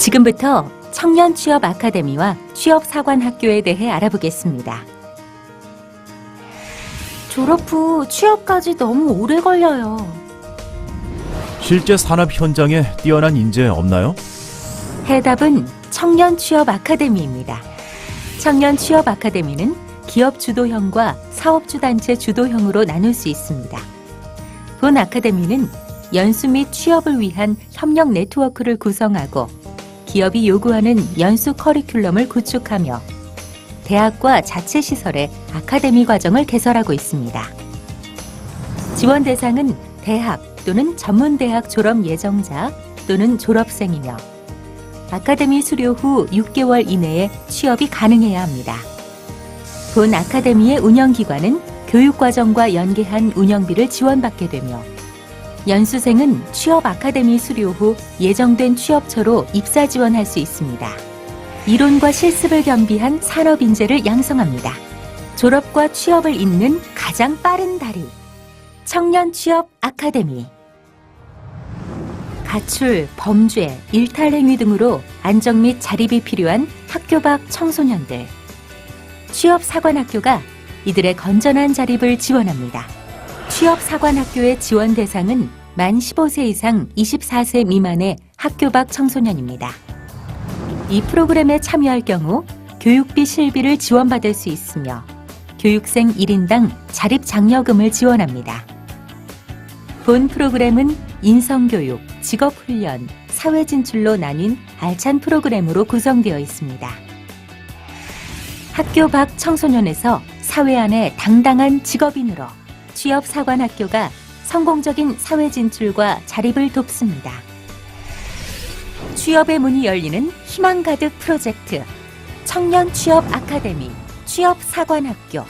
지금부터 청년 취업 아카데미와 취업 사관 학교에 대해 알아보겠습니다. 졸업 후 취업까지 너무 오래 걸려요. 실제 산업 현장에 뛰어난 인재 없나요? 해답은 청년 취업 아카데미입니다. 청년 취업 아카데미는 기업 주도형과 사업주 단체 주도형으로 나눌 수 있습니다. 본 아카데미는 연수 및 취업을 위한 협력 네트워크를 구성하고 기업이 요구하는 연수 커리큘럼을 구축하며 대학과 자체 시설의 아카데미 과정을 개설하고 있습니다. 지원 대상은 대학 또는 전문대학 졸업 예정자 또는 졸업생이며 아카데미 수료 후 6개월 이내에 취업이 가능해야 합니다. 본 아카데미의 운영기관은 교육과정과 연계한 운영비를 지원받게 되며 연수생은 취업 아카데미 수료 후 예정된 취업처로 입사 지원할 수 있습니다. 이론과 실습을 겸비한 산업 인재를 양성합니다. 졸업과 취업을 잇는 가장 빠른 다리. 청년 취업 아카데미. 가출, 범죄, 일탈행위 등으로 안정 및 자립이 필요한 학교 밖 청소년들. 취업사관학교가 이들의 건전한 자립을 지원합니다. 취업사관학교의 지원 대상은 만 15세 이상 24세 미만의 학교 밖 청소년입니다. 이 프로그램에 참여할 경우 교육비 실비를 지원받을 수 있으며 교육생 1인당 자립 장려금을 지원합니다. 본 프로그램은 인성교육, 직업훈련, 사회진출로 나뉜 알찬 프로그램으로 구성되어 있습니다. 학교 밖 청소년에서 사회 안에 당당한 직업인으로 취업사관학교가 성공적인 사회 진출과 자립을 돕습니다. 취업의 문이 열리는 희망 가득 프로젝트 청년 취업 아카데미 취업 사관학교